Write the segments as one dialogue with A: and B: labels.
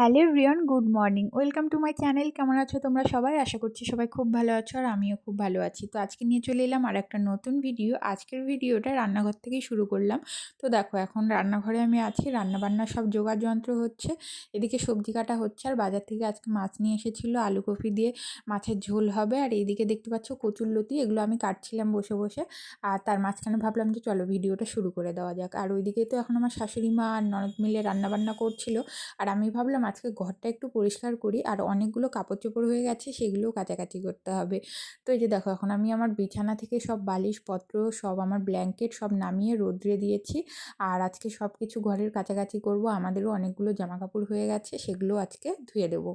A: Hello everyone, good morning. Welcome to my channel. কেমন আছো তোমরা সবাই? আশা করছি সবাই খুব ভালো আছো আর আমিও খুব ভালো আছি। তো আজকে নিয়ে চলে এলাম আর একটা নতুন ভিডিও। আজকের ভিডিওটা রান্নাঘর থেকেই শুরু করলাম। তো দেখো, এখন রান্নাঘরে আমি আছি, রান্নাবান্না সব জোগাড় যন্ত্র হচ্ছে, এদিকে সবজি কাটা হচ্ছে আর বাজার থেকে আজকে মাছ নিয়ে এসেছিল, আলু কফি দিয়ে মাছের ঝোল হবে। আর এইদিকে দেখতে পাচ্ছ কচুর লতি, এগুলো আমি কাটছিলাম বসে বসে। আর তার মাঝখানে ভাবলাম যে চলো ভিডিওটা শুরু করে দেওয়া যাক। আর ওইদিকে তো এখন আমার শাশুড়ি মা আর ননদ মিলে রান্নাবান্না করছিল। আর আমি ভাবলাম আজকে ঘরটা একটু পরিষ্কার করি, আর অনেকগুলো কাপড় চোপড় হয়ে গেছে, সেগুলোও কাচাকাচি করতে হবে। তো এই যে দেখো, এখন আমি আমার বিছানা থেকে সব বালিশপত্র, সব আমার ব্ল্যাঙ্কেট সব নামিয়ে রোদ্রে দিয়েছি। আর আজকে সব কিছু ঘরের কাছাকাছি করব। আমাদেরও অনেকগুলো জামা কাপড় হয়ে গেছে, সেগুলো আজকে ধুয়ে দেবো।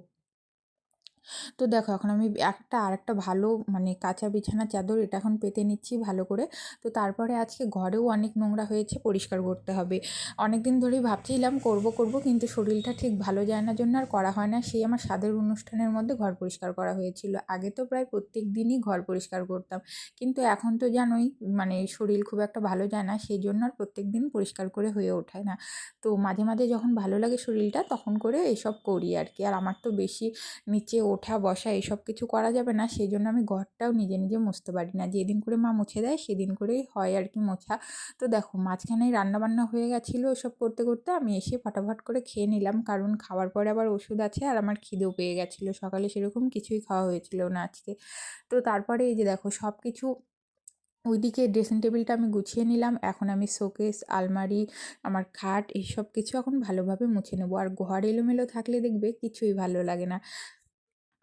A: তো দেখো এখন আমি একটা আর একটা ভালো মানে কাঁচা বিছানা চাদর এটা এখন পেতে নিচ্ছি ভালো করে। তো তারপরে আজকে ঘরেও অনেক নোংরা হয়েছে, পরিষ্কার করতে হবে। অনেক দিন ধরেই ভাবছিলাম করব করব কিন্তু শরীরটা ঠিক ভালো যায় না জন্য আর করা হয় না। সেই আমার স্বাদের অনুষ্ঠানের মধ্যে ঘর পরিষ্কার করা হয়েছিল। আগে তো প্রায় প্রত্যেক দিনই ঘর পরিষ্কার করতাম। কিন্তু এখন তো জানোই মানে শরীর খুব একটা ভালো যায় না, সেই জন্য আর প্রত্যেক দিন পরিষ্কার করে হয়ে ওঠায় না। তো মাঝে মাঝে যখন ভালো লাগে শরীরটা তখন করে এসব করি আর কি। আর আমার তো বেশি নিচে ওঠা, বসা এসব কিছু করা যাবে না। সেই জন্য আমি ঘরটাও নিজে নিজে মুছতে পারি না। যেদিন করে মা মুছে দেয়, সেদিন করেই হয় আর কি মোছা। তো দেখো, মাঝখানেই রান্নাবান্না হয়ে গেছিল এসব করতে করতে। আমি এসে ফটাফট করে খেয়ে নিলাম। কারণ খাওয়ার পরে আবার ওষুধ আছে আর আমার খিদেও পেয়ে গেছিল। সকালে সেরকম কিছুই খাওয়া হয়েছিল না আজকে। তো তারপরে এই যে দেখো সব কিছু ওইদিকে ড্রেসিং টেবিলটা আমি গুছিয়ে নিলাম। এখন আমি শোকেস, আলমারি, আমার খাট, এইসব কিছু এখন ভালোভাবে মুছে নেব। আর ঘর এলোমেলো থাকলে দেখবে কিছুই ভালো লাগে না।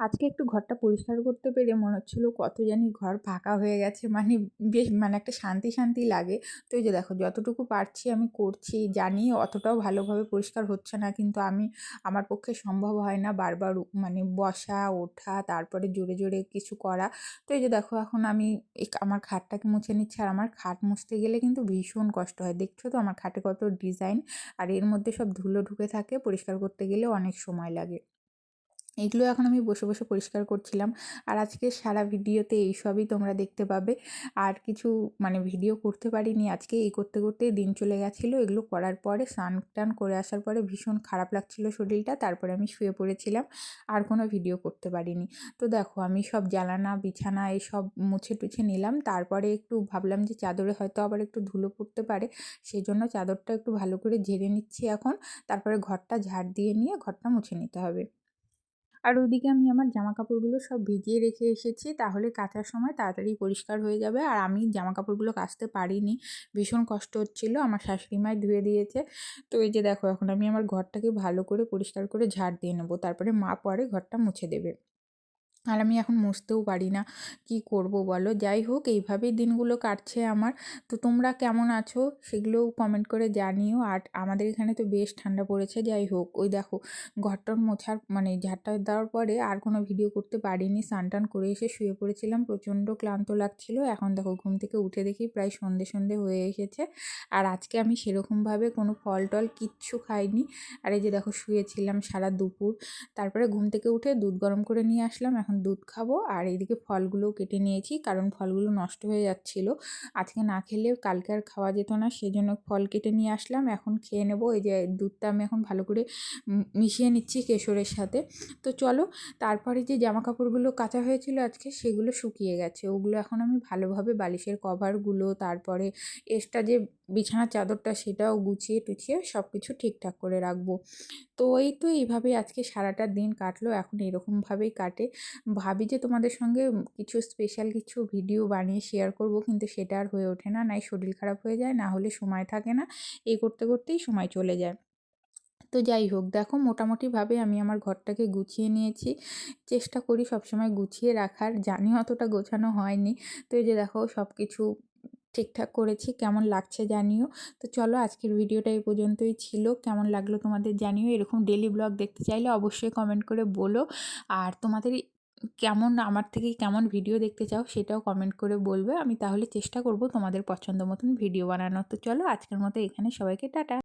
A: আজকে একটু ঘরটা পরিষ্কার করতে পেরে মনে হচ্ছিল কত জানি ঘর ফাঁকা হয়ে গেছে মানে বেশ মানে একটা শান্তি শান্তি লাগে। তো এই যে দেখো, যতটুকু পারছি আমি করছি, জানি অতটাও ভালোভাবে পরিষ্কার হচ্ছে না, কিন্তু আমি, আমার পক্ষে সম্ভব হয় না বারবার মানে বসা, ওঠা, তারপরে জোরে জোরে কিছু করা। তো এই যে দেখো, এখন আমি আমার খাটটাকে মুছে নিচ্ছি, আর আমার খাট মুছতে গেলে কিন্তু ভীষণ কষ্ট হয়। দেখছ তো আমার খাটে কত ডিজাইন, আর এর মধ্যে সব ধুলো ঢুকে থাকে, পরিষ্কার করতে গেলে অনেক সময় লাগে। এগুলো এখন আমি বসে বসে পরিষ্কার করছিলাম। আর আজকে সারা ভিডিওতে এইসবই তোমরা দেখতে পাবে। আর কিছু মানে ভিডিও করতে পারিনি। আজকে এই করতে করতে দিন চলে গেছিল। এগুলো করার পরে স্নান টান করে আসার পরে ভীষণ খারাপ লাগছিল শরীরটা। তারপরে আমি শুয়ে পড়েছিলাম। আর কোনো ভিডিও করতে পারিনি। তো দেখো, আমি সব জ্বালানা, বিছানা এসব মুছে টুছে নিলাম। তারপরে একটু ভাবলাম যে চাদরে হয়তো আবার একটু ধুলো পড়তে পারে। সেই জন্য চাদরটা একটু ভালো করে ঝেড়ে নিচ্ছি এখন। তারপরে ঘরটা ঝাড় দিয়ে নিয়ে ঘরটা মুছে নিতে হবে। আর ওইদিকে আমি আমার জামা কাপড়গুলো সব ভিজিয়ে রেখে এসেছি, তাহলে কাচার সময় তাড়াতাড়ি পরিষ্কার হয়ে যাবে। আর আমি জামা কাপড়গুলো কাচতে পারিনি, ভীষণ কষ্ট হচ্ছিল, আমার শাশুড়ি মায় ধুয়ে দিয়েছে। তো এই যে দেখো, এখন আমি আমার ঘরটাকে ভালো করে পরিষ্কার করে ঝাড় দিয়ে নেব, তারপরে মা পরে ঘরটা মুছে দেবে। আর আমি এখন মুছতেও পারি না। কি করব বলো? যাই হোক, এইভাবেই দিনগুলো কাটছে আমার। তো তোমরা কেমন আছো? সেগুলোও কমেন্ট করে জানিও। আর আমাদের এখানে তো বেশ ঠান্ডা পড়েছে, যাই হোক। ওই দেখো, ঘরটার মোছার মানে ঝাড়টা দেওয়ার পরে আর কোনো ভিডিও করতে পারিনি। স্নান করে এসে শুয়ে পড়েছিলাম। প্রচণ্ড ক্লান্ত লাগছিল। এখন দেখো, ঘুম থেকে উঠে দেখি প্রায় সন্ধে সন্ধে হয়ে এসেছে। আর আজকে আমি সেরকমভাবে কোনো ফল টল কিচ্ছু খাইনি। আর এই যে দেখো, শুয়েছিলাম সারা দুপুর। তারপরে ঘুম থেকে উঠে দুধ গরম করে নিয়ে আসলাম। এখন এখন দুধ খাব। আর এদিকে ফলগুলোও কেটে নিয়েছি, কারণ ফলগুলো নষ্ট হয়ে যাচ্ছিল। আজকে না খেলে কালকে আর খাওয়া যেত না সেই জন্য ফল কেটে নিয়ে আসলাম। এখন খেয়ে নেব। এই যে দুধটা আমি এখন ভালো করে মিশিয়ে নিচ্ছি কেশরের সাথে। তো চলো, তারপরে যে জামা কাপড়গুলো কাঁচা হয়েছিল আজকে, সেগুলো শুকিয়ে গেছে। ওগুলো এখন আমি ভালোভাবে বালিশের কভারগুলো তারপরে এক্সট্রা যে বিছানার চাদরটা সেটাও গুছিয়ে টুছিয়ে সব কিছু ঠিকঠাক করে রাখব। তো এই তো এইভাবেই আজকে সারাটা দিন কাটলো, এখন এরকমভাবেই কাটে। ভাবি যে তোমাদের সঙ্গে কিছু স্পেশাল কিছু ভিডিও বানিয়ে শেয়ার করব, কিন্তু সেটা আর হয়ে ওঠে না। নাই শরীর খারাপ হয়ে যায়, না হলে সময় থাকে না। এই করতে করতেই সময় চলে যায়। তো যাই হোক, দেখো মোটামুটিভাবে আমি আমার ঘরটাকে গুছিয়ে নিয়েছি। চেষ্টা করি সবসময় গুছিয়ে রাখার। জানি অতটা গোছানো হয়নি। তো এই যে দেখো সব কিছু ঠিকঠাক করেছি, কেমন লাগছে জানিও। তো চলো আজকের ভিডিওটা এই পর্যন্তই ছিল। কেমন লাগল তোমাদের জানিও। এরকম ডেলি ব্লগ দেখতে চাইলে অবশ্যই কমেন্ট করে বলো। আর তোমাদের কেমন, আমার থেকে কেমন ভিডিও দেখতে চাও সেটাও কমেন্ট করে বলবে। আমি তাহলে চেষ্টা করব তোমাদের পছন্দ মতন ভিডিও বানানোর। তো চলো আজকের মতো এখানে। সবাইকে টাটা।